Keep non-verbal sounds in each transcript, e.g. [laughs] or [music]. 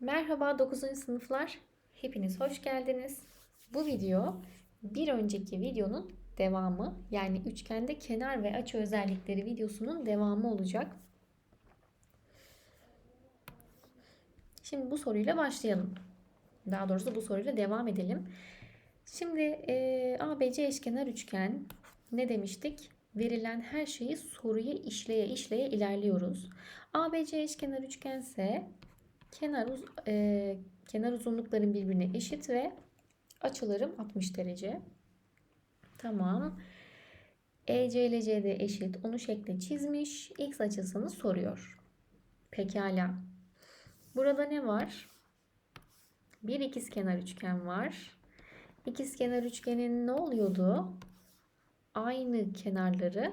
Merhaba 9. sınıflar. Hepiniz hoş geldiniz. Bu video bir önceki videonun devamı yani üçgende kenar ve açı özellikleri videosunun devamı olacak. Şimdi bu soruyla başlayalım. Daha doğrusu bu soruyla devam edelim. Şimdi e, ABC eşkenar üçgen ne demiştik? Verilen her şeyi soruya işleye işleye ilerliyoruz. ABC eşkenar üçgense kenar uz e, kenar uzunlukların birbirine eşit ve açılarım 60 derece. Tamam. EC ile CD eşit. Onu şekle çizmiş. X açısını soruyor. Pekala. Burada ne var? Bir ikizkenar üçgen var. İkizkenar üçgenin ne oluyordu? Aynı kenarları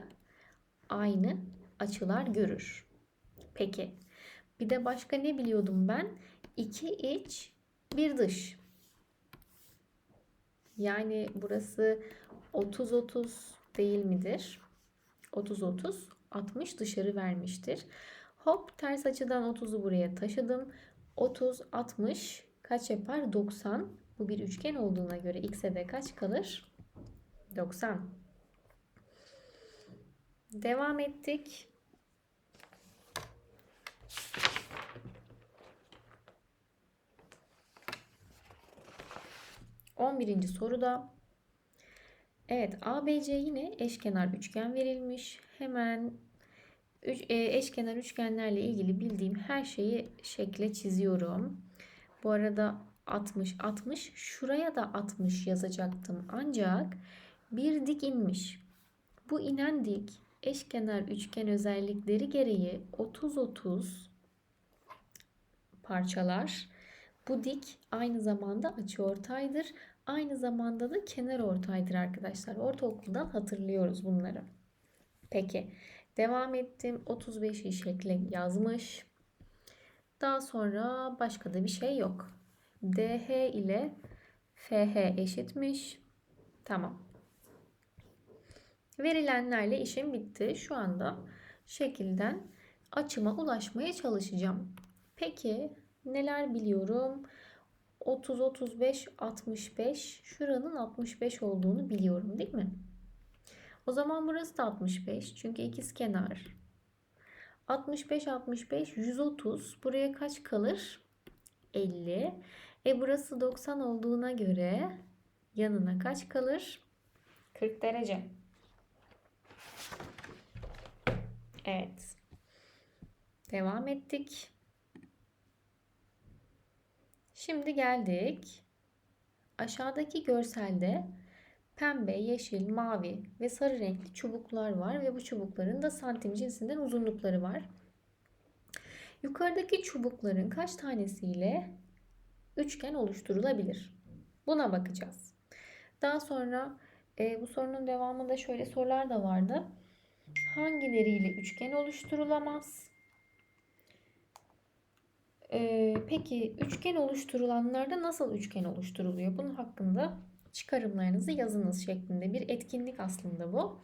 aynı açılar görür. Peki. Bir de başka ne biliyordum ben? İki iç, bir dış. Yani burası 30-30 değil midir? 30-30, 60 dışarı vermiştir. Hop ters açıdan 30'u buraya taşıdım. 30, 60 kaç yapar? 90. Bu bir üçgen olduğuna göre x'e de kaç kalır? 90. Devam ettik. 11. soruda Evet ABC yine eşkenar üçgen verilmiş. Hemen üç, e, eşkenar üçgenlerle ilgili bildiğim her şeyi şekle çiziyorum. Bu arada 60 60 şuraya da 60 yazacaktım. Ancak bir dik inmiş. Bu inen dik eşkenar üçgen özellikleri gereği 30 30 parçalar. Bu dik aynı zamanda açıortaydır. Aynı zamanda da kenar ortaydır arkadaşlar. Ortaokuldan hatırlıyoruz bunları. Peki devam ettim. 35'i şekle yazmış. Daha sonra başka da bir şey yok. DH ile FH eşitmiş. Tamam. Verilenlerle işim bitti. Şu anda şekilden açıma ulaşmaya çalışacağım. Peki neler biliyorum? 30, 35, 65. Şuranın 65 olduğunu biliyorum değil mi? O zaman burası da 65. Çünkü ikiz kenar. 65, 65, 130. Buraya kaç kalır? 50. E burası 90 olduğuna göre yanına kaç kalır? 40 derece. Evet. Devam ettik. Şimdi geldik. Aşağıdaki görselde pembe, yeşil, mavi ve sarı renkli çubuklar var ve bu çubukların da santim cinsinden uzunlukları var. Yukarıdaki çubukların kaç tanesiyle üçgen oluşturulabilir? Buna bakacağız. Daha sonra e, bu sorunun devamında şöyle sorular da vardı. Hangileriyle üçgen oluşturulamaz? Ee, peki üçgen oluşturulanlarda nasıl üçgen oluşturuluyor? Bunun hakkında çıkarımlarınızı yazınız şeklinde bir etkinlik aslında bu.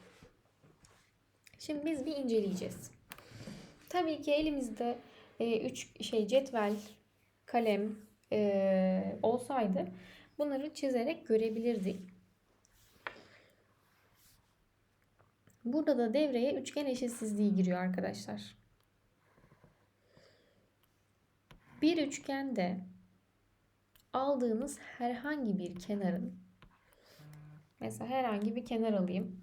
Şimdi biz bir inceleyeceğiz. Tabii ki elimizde e, üç şey cetvel, kalem e, olsaydı bunları çizerek görebilirdik. Burada da devreye üçgen eşitsizliği giriyor arkadaşlar. Bir üçgende aldığınız herhangi bir kenarın mesela herhangi bir kenar alayım.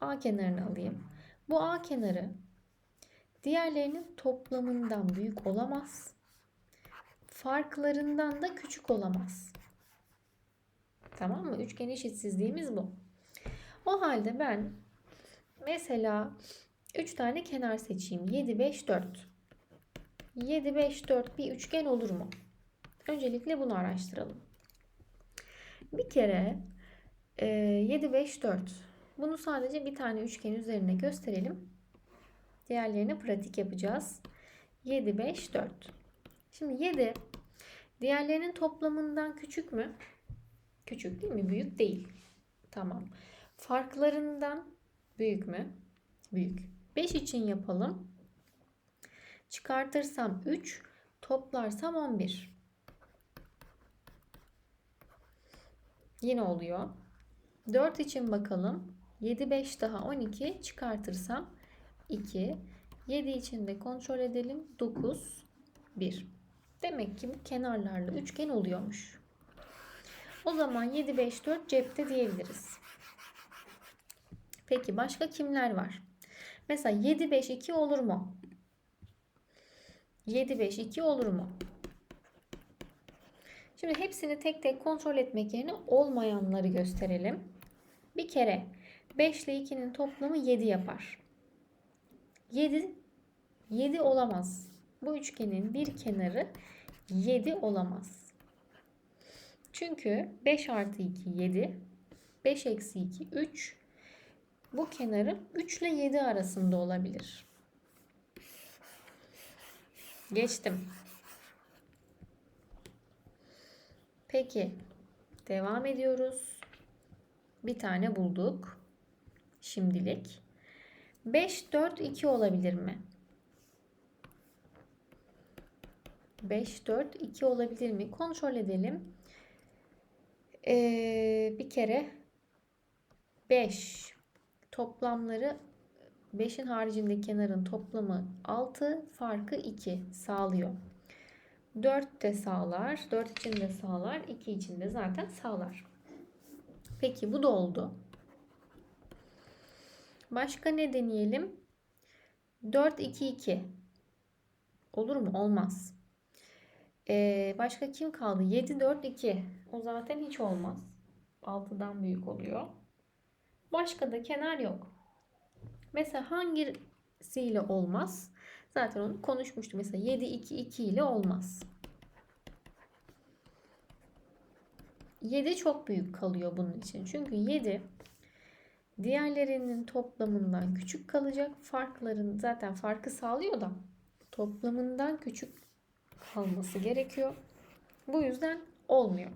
A kenarını alayım. Bu A kenarı diğerlerinin toplamından büyük olamaz. Farklarından da küçük olamaz. Tamam mı? Üçgen eşitsizliğimiz bu. O halde ben mesela 3 tane kenar seçeyim. 7, 5, 4. 7, 5, 4 bir üçgen olur mu? Öncelikle bunu araştıralım. Bir kere 7, 5, 4. Bunu sadece bir tane üçgen üzerine gösterelim. Diğerlerine pratik yapacağız. 7, 5, 4. Şimdi 7 diğerlerinin toplamından küçük mü? Küçük değil mi? Büyük değil. Tamam. Farklarından büyük mü? Büyük. 5 için yapalım. Çıkartırsam 3, toplarsam 11. Yine oluyor. 4 için bakalım. 7, 5 daha 12 çıkartırsam 2. 7 için de kontrol edelim. 9, 1. Demek ki bu kenarlarla üçgen oluyormuş. O zaman 7, 5, 4 cepte diyebiliriz. Peki başka kimler var? Mesela 7, 5, 2 olur mu? 7 5 2 olur mu? Şimdi hepsini tek tek kontrol etmek yerine olmayanları gösterelim. Bir kere 5 ile 2'nin toplamı 7 yapar. 7 7 olamaz. Bu üçgenin bir kenarı 7 olamaz. Çünkü 5 artı 2 7. 5 eksi 2 3. Bu kenarı 3 ile 7 arasında olabilir. Geçtim. Peki. Devam ediyoruz. Bir tane bulduk. Şimdilik. 5, 4, 2 olabilir mi? 5, 4, 2 olabilir mi? Kontrol edelim. Ee, bir kere 5 toplamları 5'in haricinde kenarın toplamı 6 farkı 2 sağlıyor. 4 de sağlar. 4 için de sağlar. 2 için de zaten sağlar. Peki bu da oldu. Başka ne deneyelim? 4 2 2. Olur mu? Olmaz. Ee, başka kim kaldı? 7 4 2. O zaten hiç olmaz. 6'dan büyük oluyor. Başka da kenar yok. Mesela hangisiyle olmaz? Zaten onu konuşmuştum. Mesela 7 2 2 ile olmaz. 7 çok büyük kalıyor bunun için. Çünkü 7 diğerlerinin toplamından küçük kalacak. Farkların zaten farkı sağlıyor da toplamından küçük kalması gerekiyor. Bu yüzden olmuyor.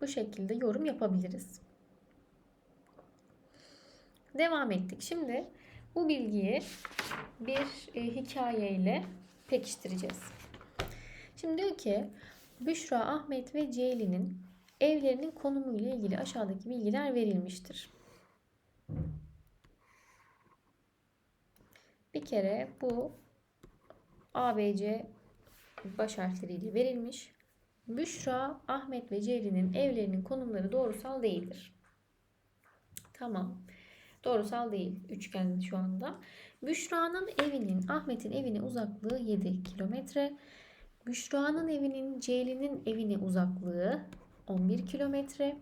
Bu şekilde yorum yapabiliriz. Devam ettik. Şimdi bu bilgiyi bir e, hikayeyle pekiştireceğiz. Şimdi diyor ki Büşra, Ahmet ve Ceylin'in evlerinin konumu ile ilgili aşağıdaki bilgiler verilmiştir. Bir kere bu ABC baş harfleriyle verilmiş. Büşra, Ahmet ve Ceylin'in evlerinin konumları doğrusal değildir. Tamam. Doğrusal değil. Üçgen şu anda. Büşra'nın evinin Ahmet'in evine uzaklığı 7 kilometre. Büşra'nın evinin Ceylin'in evine uzaklığı 11 kilometre.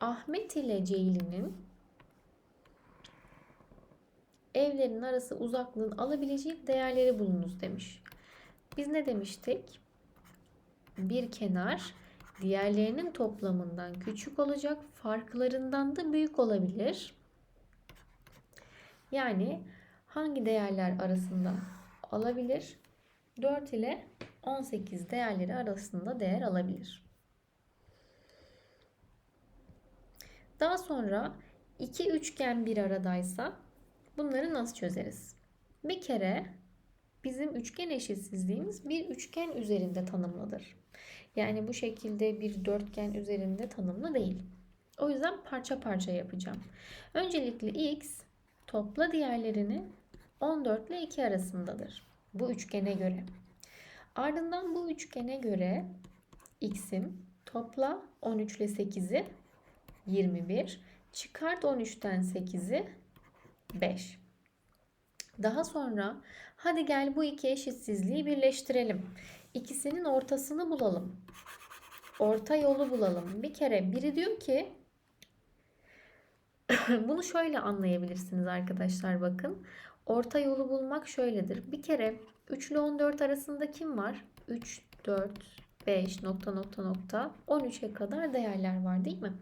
Ahmet ile Ceylin'in evlerin arası uzaklığın alabileceği değerleri bulunuz demiş. Biz ne demiştik? Bir kenar diğerlerinin toplamından küçük olacak, farklarından da büyük olabilir. Yani hangi değerler arasında alabilir? 4 ile 18 değerleri arasında değer alabilir. Daha sonra iki üçgen bir aradaysa bunları nasıl çözeriz? Bir kere bizim üçgen eşitsizliğimiz bir üçgen üzerinde tanımlıdır. Yani bu şekilde bir dörtgen üzerinde tanımlı değil. O yüzden parça parça yapacağım. Öncelikle x topla diğerlerini 14 ile 2 arasındadır. Bu üçgene göre. Ardından bu üçgene göre x'im topla 13 ile 8'i 21. Çıkart 13'ten 8'i 5. Daha sonra hadi gel bu iki eşitsizliği birleştirelim. İkisinin ortasını bulalım. Orta yolu bulalım. Bir kere biri diyor ki [laughs] bunu şöyle anlayabilirsiniz arkadaşlar bakın. Orta yolu bulmak şöyledir. Bir kere 3 ile 14 arasında kim var? 3, 4, 5 nokta nokta nokta 13'e kadar değerler var değil mi?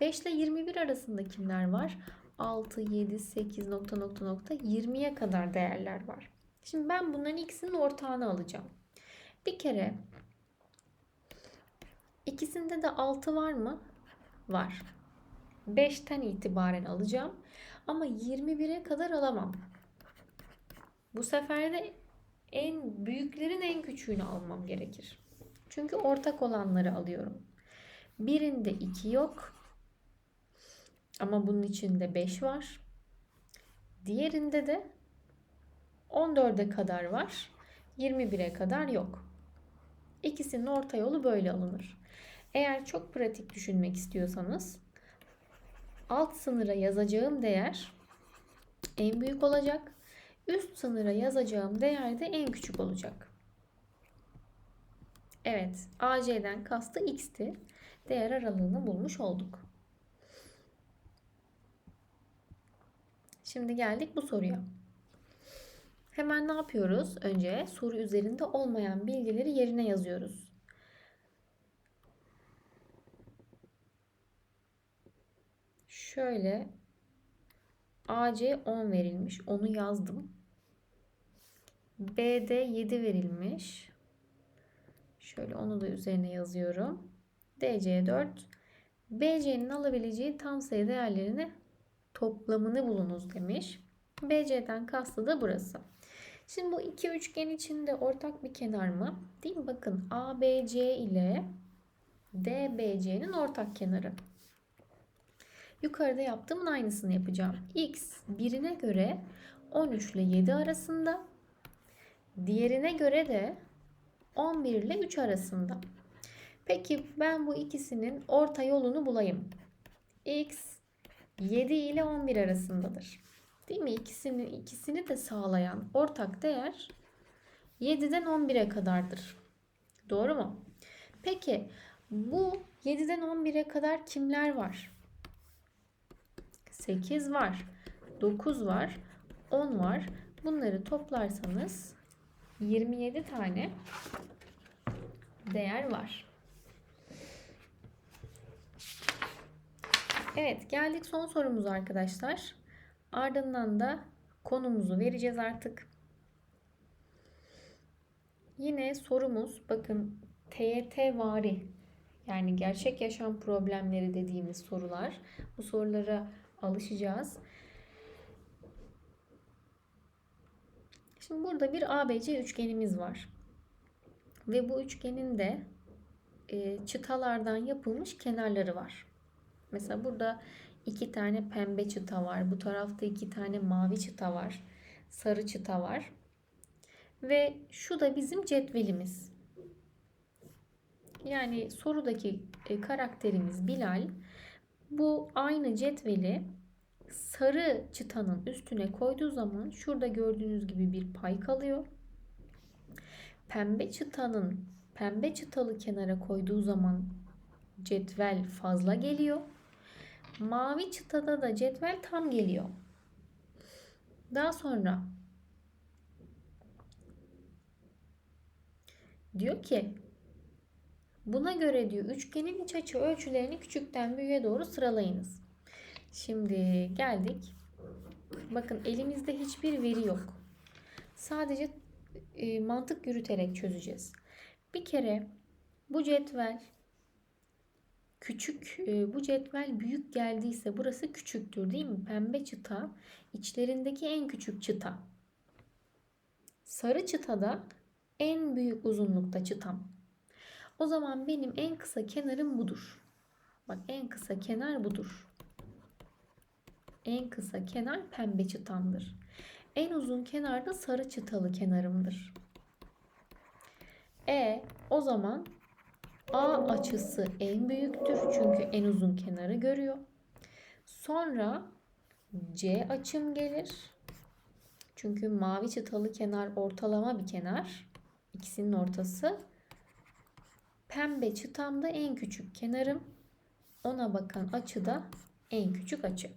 5 ile 21 arasında kimler var? 6, 7, 8 nokta nokta nokta 20'ye kadar değerler var. Şimdi ben bunların ikisinin ortağını alacağım. Bir kere ikisinde de 6 var mı? Var. 5'ten itibaren alacağım. Ama 21'e kadar alamam. Bu sefer de en büyüklerin en küçüğünü almam gerekir. Çünkü ortak olanları alıyorum. Birinde 2 yok. Ama bunun içinde 5 var. Diğerinde de 14'e kadar var. 21'e kadar yok. İkisinin orta yolu böyle alınır. Eğer çok pratik düşünmek istiyorsanız alt sınıra yazacağım değer en büyük olacak. Üst sınıra yazacağım değer de en küçük olacak. Evet, AC'den kastı x'ti. Değer aralığını bulmuş olduk. Şimdi geldik bu soruya. Hemen ne yapıyoruz? Önce soru üzerinde olmayan bilgileri yerine yazıyoruz. Şöyle AC 10 verilmiş. Onu yazdım. BD 7 verilmiş. Şöyle onu da üzerine yazıyorum. DC 4. BC'nin alabileceği tam sayı değerlerini toplamını bulunuz demiş. BC'den kastı da burası. Şimdi bu iki üçgen içinde ortak bir kenar mı? Değil mi? Bakın ABC ile DBC'nin ortak kenarı. Yukarıda yaptığımın aynısını yapacağım. X birine göre 13 ile 7 arasında. Diğerine göre de 11 ile 3 arasında. Peki ben bu ikisinin orta yolunu bulayım. X 7 ile 11 arasındadır. Değil mi? İkisini, ikisini de sağlayan ortak değer 7'den 11'e kadardır. Doğru mu? Peki bu 7'den 11'e kadar kimler var? 8 var. 9 var. 10 var. Bunları toplarsanız 27 tane değer var. Evet geldik son sorumuza arkadaşlar. Ardından da konumuzu vereceğiz artık. Yine sorumuz bakın TYT vari yani gerçek yaşam problemleri dediğimiz sorular. Bu sorulara alışacağız. Şimdi burada bir ABC üçgenimiz var. Ve bu üçgenin de e, çıtalardan yapılmış kenarları var. Mesela burada iki tane pembe çıta var. Bu tarafta iki tane mavi çıta var. Sarı çıta var. Ve şu da bizim cetvelimiz. Yani sorudaki e, karakterimiz Bilal bu aynı cetveli sarı çıtanın üstüne koyduğu zaman şurada gördüğünüz gibi bir pay kalıyor. Pembe çıtanın pembe çıtalı kenara koyduğu zaman cetvel fazla geliyor. Mavi çıtada da cetvel tam geliyor. Daha sonra diyor ki buna göre diyor üçgenin iç açı ölçülerini küçükten büyüğe doğru sıralayınız. Şimdi geldik. Bakın elimizde hiçbir veri yok. Sadece e, mantık yürüterek çözeceğiz. Bir kere bu cetvel küçük e, bu cetvel büyük geldiyse burası küçüktür değil mi? Pembe çıta içlerindeki en küçük çıta. Sarı çıtada en büyük uzunlukta çıtam. O zaman benim en kısa kenarım budur. Bak en kısa kenar budur. En kısa kenar pembe çıtamdır. En uzun kenar da sarı çıtalı kenarımdır. E o zaman A açısı en büyüktür çünkü en uzun kenarı görüyor. Sonra C açım gelir. Çünkü mavi çıtalı kenar ortalama bir kenar. İkisinin ortası. Pembe çıtamda en küçük kenarım. Ona bakan açı da en küçük açı.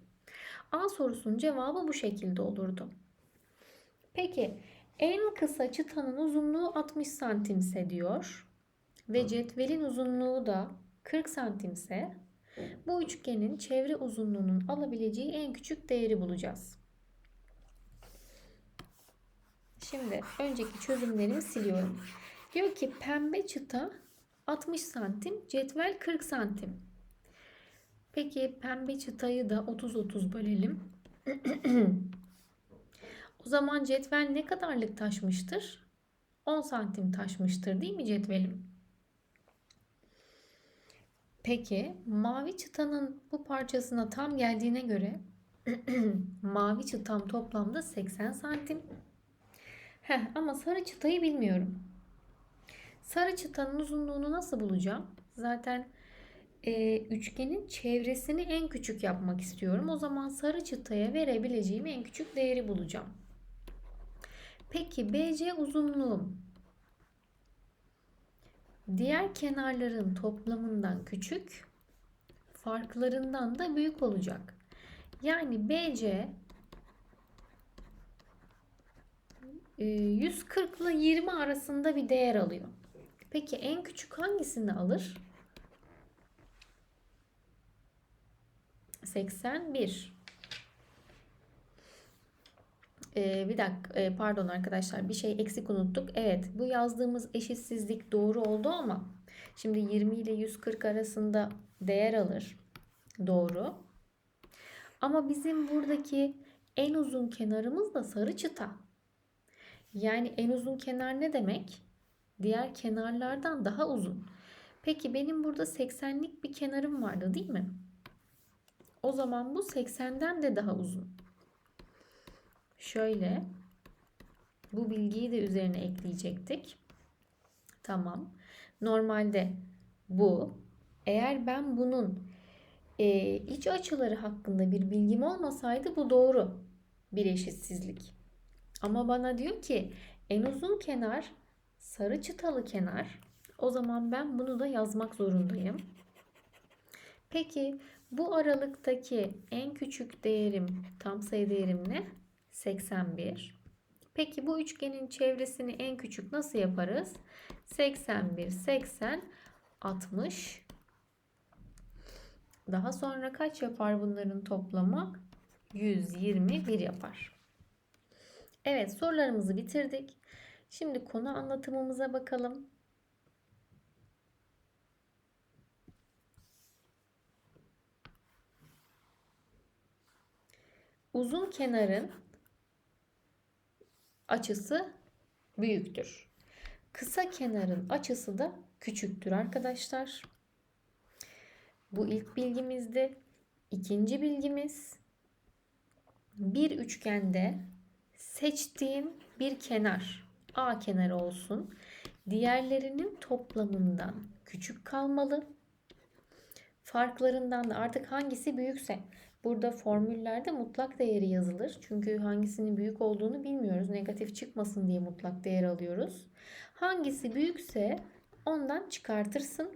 A sorusunun cevabı bu şekilde olurdu. Peki en kısa çıtanın uzunluğu 60 santimse diyor ve cetvelin uzunluğu da 40 santimse bu üçgenin çevre uzunluğunun alabileceği en küçük değeri bulacağız. Şimdi önceki çözümlerimi siliyorum. Diyor ki pembe çıta 60 santim, cetvel 40 santim. Peki pembe çıtayı da 30-30 bölelim. [clears throat] o zaman cetvel ne kadarlık taşmıştır? 10 santim taşmıştır değil mi cetvelim? Peki mavi çıtanın bu parçasına tam geldiğine göre [clears throat] mavi çıtam toplamda 80 santim. Heh, ama sarı çıtayı bilmiyorum. Sarı çıtanın uzunluğunu nasıl bulacağım? Zaten e, üçgenin çevresini en küçük yapmak istiyorum. O zaman sarı çıtaya verebileceğim en küçük değeri bulacağım. Peki BC uzunluğum diğer kenarların toplamından küçük, farklarından da büyük olacak. Yani BC e, 140 ile 20 arasında bir değer alıyor. Peki en küçük hangisini alır? 81. Ee, bir dakika e, pardon arkadaşlar bir şey eksik unuttuk. Evet bu yazdığımız eşitsizlik doğru oldu ama şimdi 20 ile 140 arasında değer alır. Doğru. Ama bizim buradaki en uzun kenarımız da sarı çıta. Yani en uzun kenar ne demek? Diğer kenarlardan daha uzun. Peki benim burada 80'lik bir kenarım vardı değil mi? O zaman bu 80'den de daha uzun. Şöyle bu bilgiyi de üzerine ekleyecektik. Tamam. Normalde bu eğer ben bunun e, iç açıları hakkında bir bilgim olmasaydı bu doğru bir eşitsizlik. Ama bana diyor ki en uzun kenar sarı çıtalı kenar. O zaman ben bunu da yazmak zorundayım. Peki bu aralıktaki en küçük değerim, tam sayı değerim ne? 81. Peki bu üçgenin çevresini en küçük nasıl yaparız? 81, 80, 60. Daha sonra kaç yapar bunların toplamı? 121 yapar. Evet sorularımızı bitirdik. Şimdi konu anlatımımıza bakalım. Uzun kenarın açısı büyüktür. Kısa kenarın açısı da küçüktür arkadaşlar. Bu ilk bilgimizdi. İkinci bilgimiz bir üçgende seçtiğim bir kenar A kenarı olsun. Diğerlerinin toplamından küçük kalmalı. Farklarından da artık hangisi büyükse burada formüllerde mutlak değeri yazılır. Çünkü hangisinin büyük olduğunu bilmiyoruz. Negatif çıkmasın diye mutlak değer alıyoruz. Hangisi büyükse ondan çıkartırsın.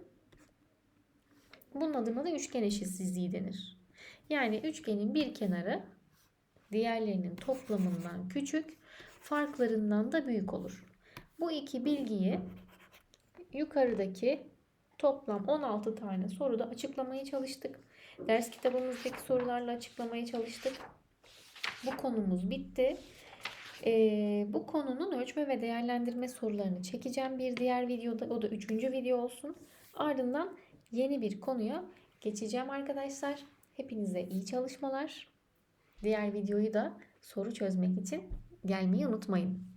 Bunun adına da üçgen eşitsizliği denir. Yani üçgenin bir kenarı diğerlerinin toplamından küçük, farklarından da büyük olur. Bu iki bilgiyi yukarıdaki toplam 16 tane soruda açıklamaya çalıştık. Ders kitabımızdaki sorularla açıklamaya çalıştık. Bu konumuz bitti. Ee, bu konunun ölçme ve değerlendirme sorularını çekeceğim bir diğer videoda. O da üçüncü video olsun. Ardından yeni bir konuya geçeceğim arkadaşlar. Hepinize iyi çalışmalar. Diğer videoyu da soru çözmek için gelmeyi unutmayın.